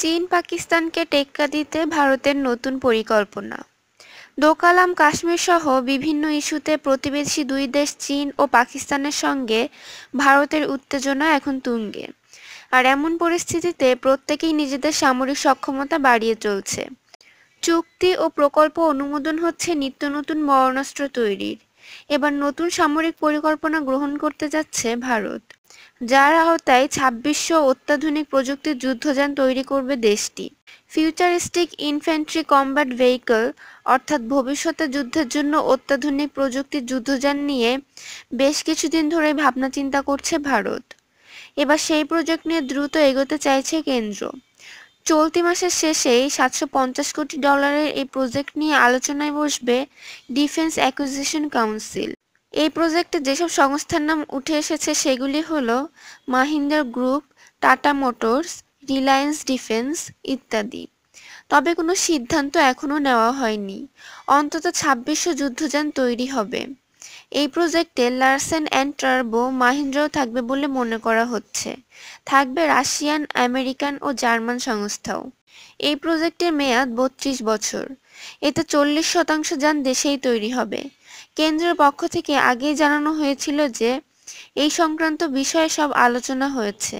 চীন পাকিস্তানকে টেক্কা দিতে ভারতের নতুন পরিকল্পনা। দোকালাম কাশ্মীর সহ বিভিন্ন ইস্যুতে প্রতিবেশী দুই দেশ চীন ও পাকিস্তানের সঙ্গে ভারতের উত্তেজনা এখন তুঙ্গে। আর এমন পরিস্থিতিতে প্রত্যেকেই নিজেদের সামরিক সক্ষমতা বাড়িয়ে চলছে। চুক্তি ও প্রকল্প অনুমোদন হচ্ছে নিত্য নতুন মরণাস্ত্র তৈরির। এবার নতুন সামরিক পরিকল্পনা গ্রহণ করতে যাচ্ছে ভারত। যার আওতায় ছাব্বিশশো অত্যাধুনিক প্রযুক্তির যুদ্ধযান তৈরি করবে দেশটি। ফিউচারিস্টিক ইনফ্যান্ট্রি কম্ব্যাট ভেহিকল অর্থাৎ ভবিষ্যতে যুদ্ধের জন্য অত্যাধুনিক প্রযুক্তির যুদ্ধযান নিয়ে বেশ কিছুদিন ধরে ভাবনা চিন্তা করছে ভারত। এবার সেই প্রজেক্ট নিয়ে দ্রুত এগোতে চাইছে কেন্দ্র। চলতি মাসের শেষেই সাতশো পঞ্চাশ কোটি ডলারের এই প্রজেক্ট নিয়ে আলোচনায় বসবে ডিফেন্স অ্যাকুইজিশন কাউন্সিল এই প্রজেক্টে যেসব সংস্থার নাম উঠে এসেছে সেগুলি হল Mahindra Group, Tata Motors, Reliance Defence ইত্যাদি। তবে কোনো সিদ্ধান্ত এখনও নেওয়া হয়নি। অন্তত ছাব্বিশশো যুদ্ধযান তৈরি হবে। এই প্রজেক্টে লার্সেন অ্যান্ড টার্বো মাহিন্দ্রাও থাকবে বলে মনে করা হচ্ছে। থাকবে রাশিয়ান, আমেরিকান ও জার্মান সংস্থাও। এই প্রজেক্টের মেয়াদ বত্রিশ বছর। এতে চল্লিশ শতাংশ যান দেশেই তৈরি হবে। কেন্দ্রের পক্ষ থেকে আগেই জানানো হয়েছিল যে, এই সংক্রান্ত বিষয়ে সব আলোচনা হয়েছে।